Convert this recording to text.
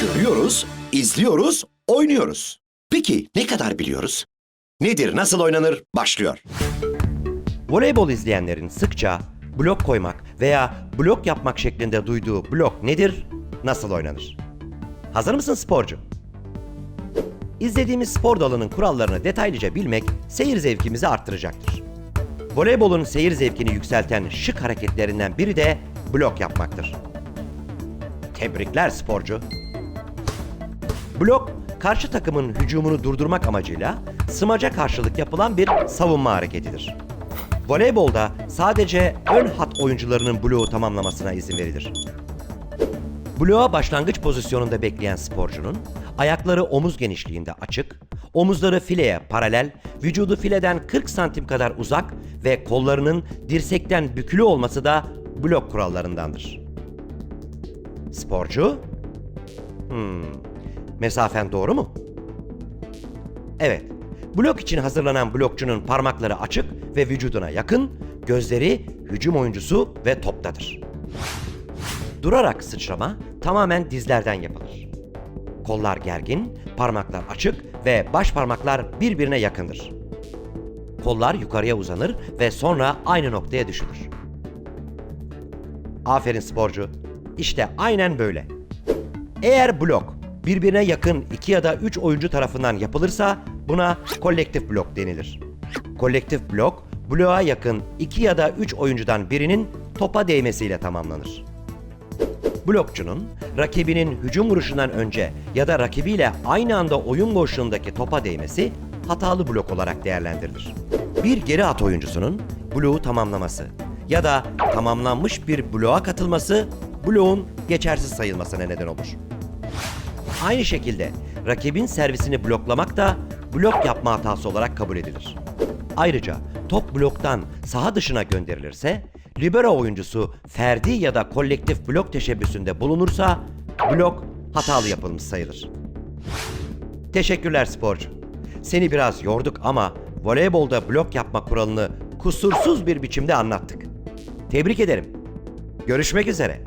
Görüyoruz, izliyoruz, oynuyoruz. Peki ne kadar biliyoruz? Nedir, nasıl oynanır? Başlıyor. Voleybol izleyenlerin sıkça blok koymak veya blok yapmak şeklinde duyduğu blok nedir, nasıl oynanır? Hazır mısın sporcu? İzlediğimiz spor dalının kurallarını detaylıca bilmek seyir zevkimizi arttıracaktır. Voleybolun seyir zevkini yükselten şık hareketlerinden biri de blok yapmaktır. Tebrikler sporcu. Blok, karşı takımın hücumunu durdurmak amacıyla smaca karşılık yapılan bir savunma hareketidir. Voleybolda sadece ön hat oyuncularının bloğu tamamlamasına izin verilir. Bloğa başlangıç pozisyonunda bekleyen sporcunun ayakları omuz genişliğinde açık, omuzları fileye paralel, vücudu fileden 40 santim kadar uzak ve kollarının dirsekten bükülü olması da blok kurallarındandır. Sporcu? Hmm, mesafen doğru mu? Evet. Blok için hazırlanan blokçunun parmakları açık ve vücuduna yakın, gözleri hücum oyuncusu ve toptadır. Durarak sıçrama tamamen dizlerden yapılır. Kollar gergin, parmaklar açık ve baş parmaklar birbirine yakındır. Kollar yukarıya uzanır ve sonra aynı noktaya düşülür. Aferin sporcu. İşte aynen böyle. Eğer blok birbirine yakın iki ya da üç oyuncu tarafından yapılırsa buna kolektif blok denilir. Kolektif blok, bloğa yakın iki ya da üç oyuncudan birinin topa değmesiyle tamamlanır. Blokçunun rakibinin hücum vuruşundan önce ya da rakibiyle aynı anda oyun boşluğundaki topa değmesi hatalı blok olarak değerlendirilir. Bir geri at oyuncusunun bloğu tamamlaması ya da tamamlanmış bir bloğa katılması bloğun geçersiz sayılmasına neden olur. Aynı şekilde rakibin servisini bloklamak da blok yapma hatası olarak kabul edilir. Ayrıca top bloktan saha dışına gönderilirse, libero oyuncusu ferdi ya da kolektif blok teşebbüsünde bulunursa blok hatalı yapılmış sayılır. Teşekkürler sporcu. Seni biraz yorduk ama voleybolda blok yapma kuralını kusursuz bir biçimde anlattık. Tebrik ederim. Görüşmek üzere.